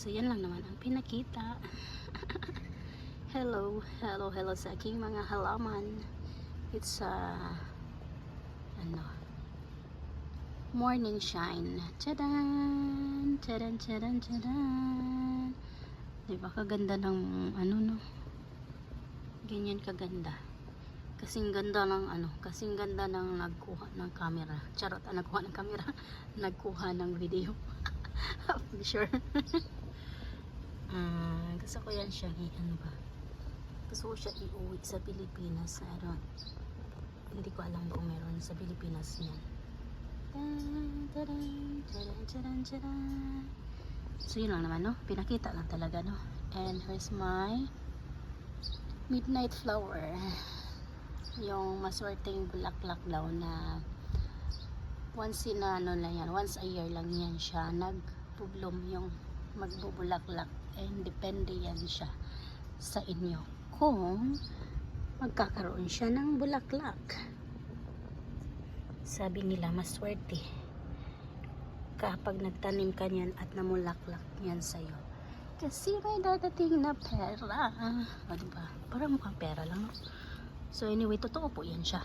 So, yan lang naman ang pinakita. hello, hello, hello sa aking mga halaman. It's uh, ano, morning shine. Tadaan! Tadaan, tadaan, tadaan! Diba, kaganda ng, ano, no? Ganyan kaganda. Kasing ganda ng, ano, kasing ganda ng nagkuha ng camera. Charot, ah, nagkuha ng camera. nagkuha ng video. I'm sure. Ah, gusto ko yan siya, i- ano ba? Gusto ko siya iuwi sa Pilipinas. I don't, hindi ko alam kung meron sa Pilipinas yan. Tan, taran, taran, taran, taran. So yun lang naman no, pinakita lang talaga no. And here's my midnight flower. Yung maswerteng bulaklak daw na once in ano lang yan, once a year lang yan siya nagbo-bloom yung magbubulaklak and depende yan siya sa inyo. Kung magkakaroon siya ng bulaklak. Sabi nila maswerte kapag nagtanim ka niyan at namulaklak yan sa'yo. Kasi may dadating na pera. O diba? Parang mukhang pera lang. So anyway totoo po yan siya.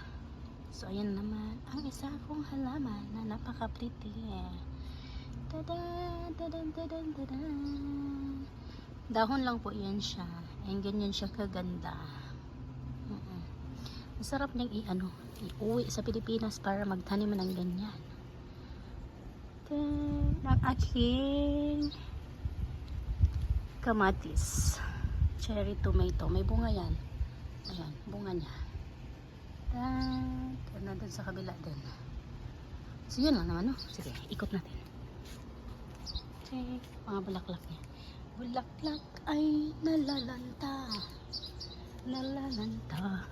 So ayan naman ang isa kong halaman na napaka pretty tada tadan tadan tadan dahon lang po yan siya. And ganyan siya kaganda. Mm-mm. masarap niyang i-ano iuwi sa Pilipinas para magtanim ng ganyan. Then, ang aking kamatis. Cherry tomato. May bunga yan. Ayan bunga niya. Tan, nandun sa kabila din. So yun lang naman no? Sige ikot natin. Check. Mga bulaklak niya bulaklak ay nalalanta. Nalalanta.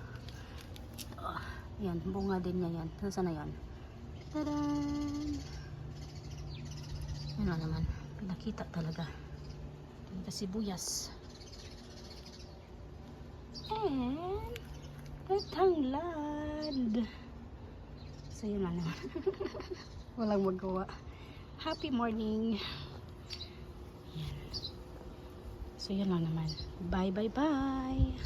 Oh, yan. Bunga din niya yan. Saan na yan? Tadan yun lang naman? Pinakita talaga. Yung sibuyas and tanglad so yun lang naman. Walang magawa. Happy morning. Yan so yun lang naman. Bye bye bye